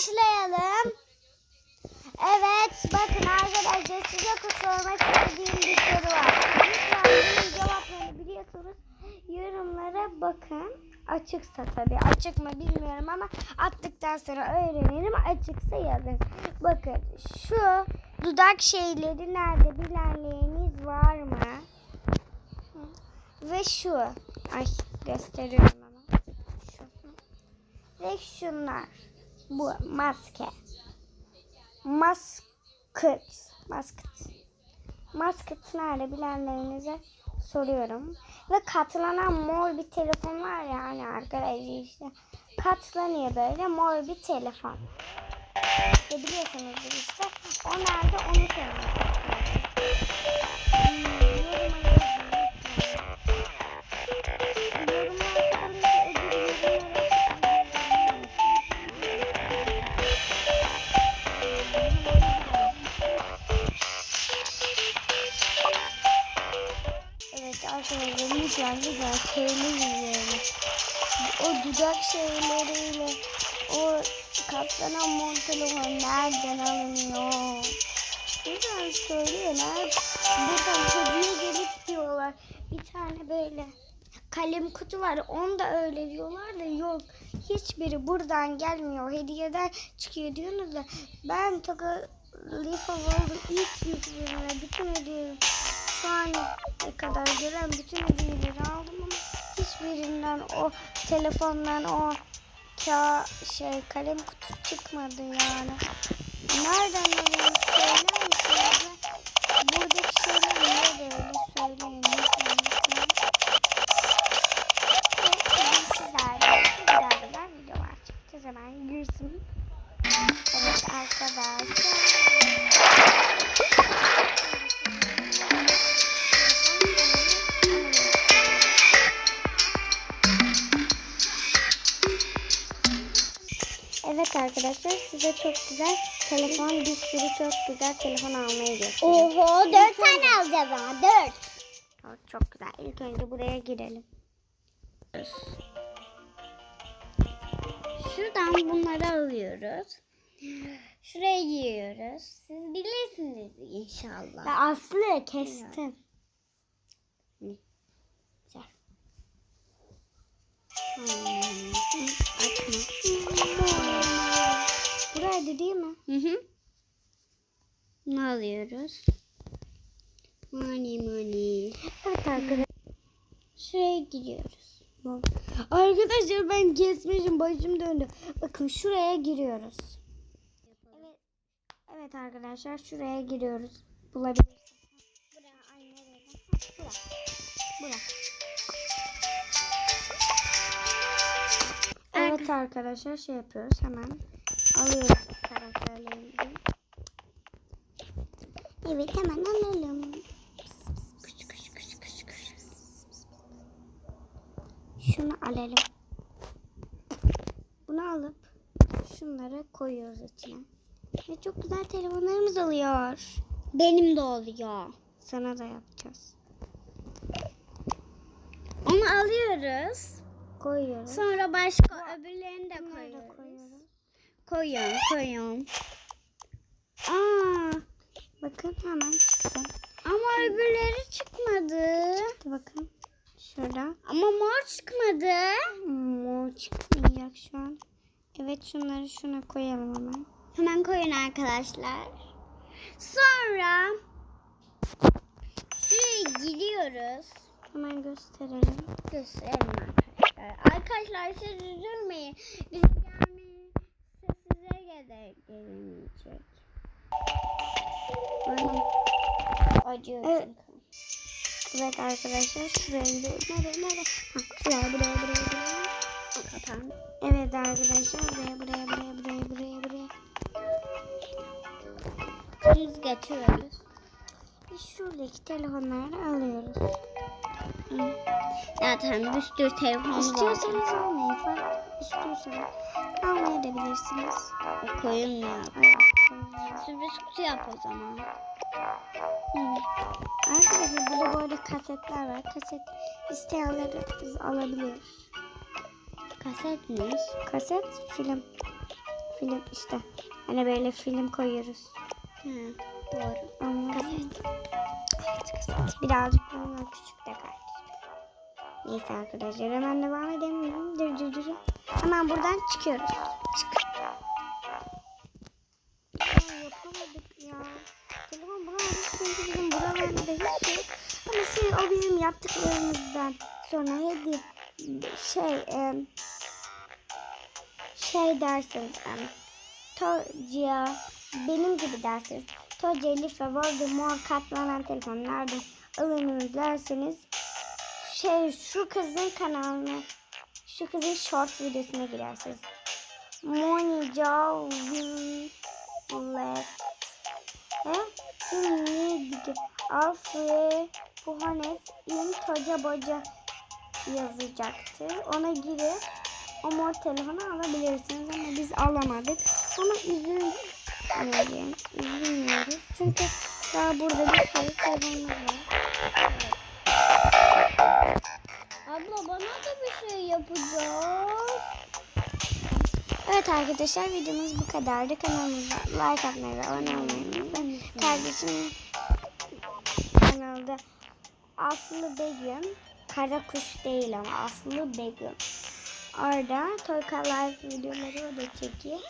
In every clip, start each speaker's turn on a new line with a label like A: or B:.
A: başlayalım. Evet bakın arkadaşlar size sormak istediğim bir soru var. Cevaplarını biliyorsanız yorumlara bakın. Açıksa tabii. Açık mı bilmiyorum ama attıktan sonra öğrenirim. Açıksa yazın. Bakın şu dudak şeyleri nerede bilenleriniz var mı? Ve şu. Ay gösteriyorum ama. Şu. Ve şunlar. Bu maske. Masket. Masket. Masket nerede bilenlerinize soruyorum. Ve katlanan mor bir telefon var ya hani arkadaşlar işte. Katlanıyor böyle mor bir telefon. Ve biliyorsunuzdur işte. O nerede onu sormak lütfen söyleyin yani. O dudak şeyleriyle o katlanan telefon nereden alınıyor? Söyleyin. Nerede? Buradan hediye gelip diyorlar. Bir tane böyle kalem kutu var. Onu da öyle diyorlar da yok. Hiçbiri buradan gelmiyor. Hediyeden çıkıyor diyorsunuz da ben Toka Lifa World'un ilk yüzlerine bütün hediyeleri şu an kadar gelen bütün hediyeleri aldım ama hiçbirinden o telefondan o ka şey kalem kutu çıkmadı yani. Nereden alıyorsunuz söyler misiniz? Buradaki şeyler niye böyle söyleyin Evet arkadaşlar size çok güzel telefon bir sürü çok güzel telefon almayı göstereyim.
B: Oho dört tane alacağız ama dört.
A: Evet, çok güzel. İlk önce buraya girelim.
B: Şuradan bunları alıyoruz. Şuraya giyiyoruz. Siz bilirsiniz inşallah.
A: Ya Aslı kestim. Buraydı değil mi?
B: Hı hı. Ne alıyoruz? Money money.
A: Evet arkadaşlar.
B: Şuraya gidiyoruz.
A: Arkadaşlar ben kesmişim başım döndü. Bakın şuraya giriyoruz. Evet. Evet arkadaşlar şuraya giriyoruz. Bulabilirsiniz. Buraya aynı? Bura. Bura. Evet arkadaşlar şey yapıyoruz hemen. Alıyoruz karakterlerimizi.
B: Evet hemen alalım.
A: Kış kış kış kış kış. Şunu alalım. Bunu alıp şunları koyuyoruz içine. Ve çok güzel telefonlarımız oluyor.
B: Benim de oluyor.
A: Sana da yapacağız.
B: Onu alıyoruz.
A: Koyuyoruz.
B: Sonra başka öbürlerini de koyuyoruz.
A: koyuyoruz.
B: Koyuyorum, koyuyorum.
A: Aa, bakın hemen çıktı.
B: Ama öbürleri çıkmadı.
A: Çıktı bakın. Şurada.
B: Ama mor çıkmadı.
A: Mor çıkmayacak şu an. Evet şunları şuna koyalım hemen.
B: Hemen koyun arkadaşlar. Sonra şuraya giriyoruz.
A: Hemen gösterelim.
B: Gösterelim arkadaşlar. Arkadaşlar siz üzülmeyin. Bizim gelmeyi size gelir gelemeyecek. Acıyor
A: Evet. Evet arkadaşlar şuraya gidiyoruz. Nereye nereye? Ha, buraya buraya buraya buraya.
B: Kapan.
A: Evet arkadaşlar buraya buraya buraya buraya buraya buraya.
B: Düz getiriyoruz.
A: Biz şuradaki telefonları alıyoruz.
B: Zaten bir sürü telefonumuz var.
A: İstiyorsanız almayın. İstiyorsanız. almayabilirsiniz.
B: O koyun?
A: Evet.
B: Sürpriz kutu yap o zaman.
A: Arkadaşlar burada bu arada kasetler var. Kaset isteyenler alabilir.
B: Kasetmiş.
A: Kaset film. Film işte. Hani böyle film koyuyoruz.
B: Hı, doğru.
A: Ama kaset. Evet kaset. Birazcık bundan küçük de kardeşim. Neyse arkadaşlar hemen devam edelim. Dur dur dur. Hemen buradan çıkıyoruz. Çık. Ya yapamadık ya. Telefon bulamadık çünkü bizim buralarda hiç yok. Ama şey o bizim yaptıklarımızdan sonra hediye şey şey dersiniz Tocia benim gibi dersiniz. Tocia, Life, Voldemort katlanan telefonlardan alınır derseniz şey şu kızın kanalına şu kızın short videosuna girersiniz. Monica Left ve şimdi Alfred Puhanes in Toca Boca yazacaktır. Ona girip o mor telefonu alabilirsiniz ama biz alamadık. Ama üzülmeyin. Üzülmüyoruz. Çünkü daha burada bir sürü telefonumuz var.
B: Abla bana da bir şey yapacağız.
A: Evet arkadaşlar videomuz bu kadardı. Kanalımıza like atmayı ve abone olmayı unutmayın. Kardeşim kanalda Aslı Begüm. Kara kuş değil ama Aslı Begüm. Orada Toyka Live videoları da çekiyor.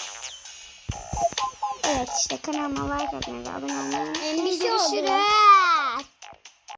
A: Evet işte kanalıma like atmayı ve abone olmayı unutmayın. Görüşürüz.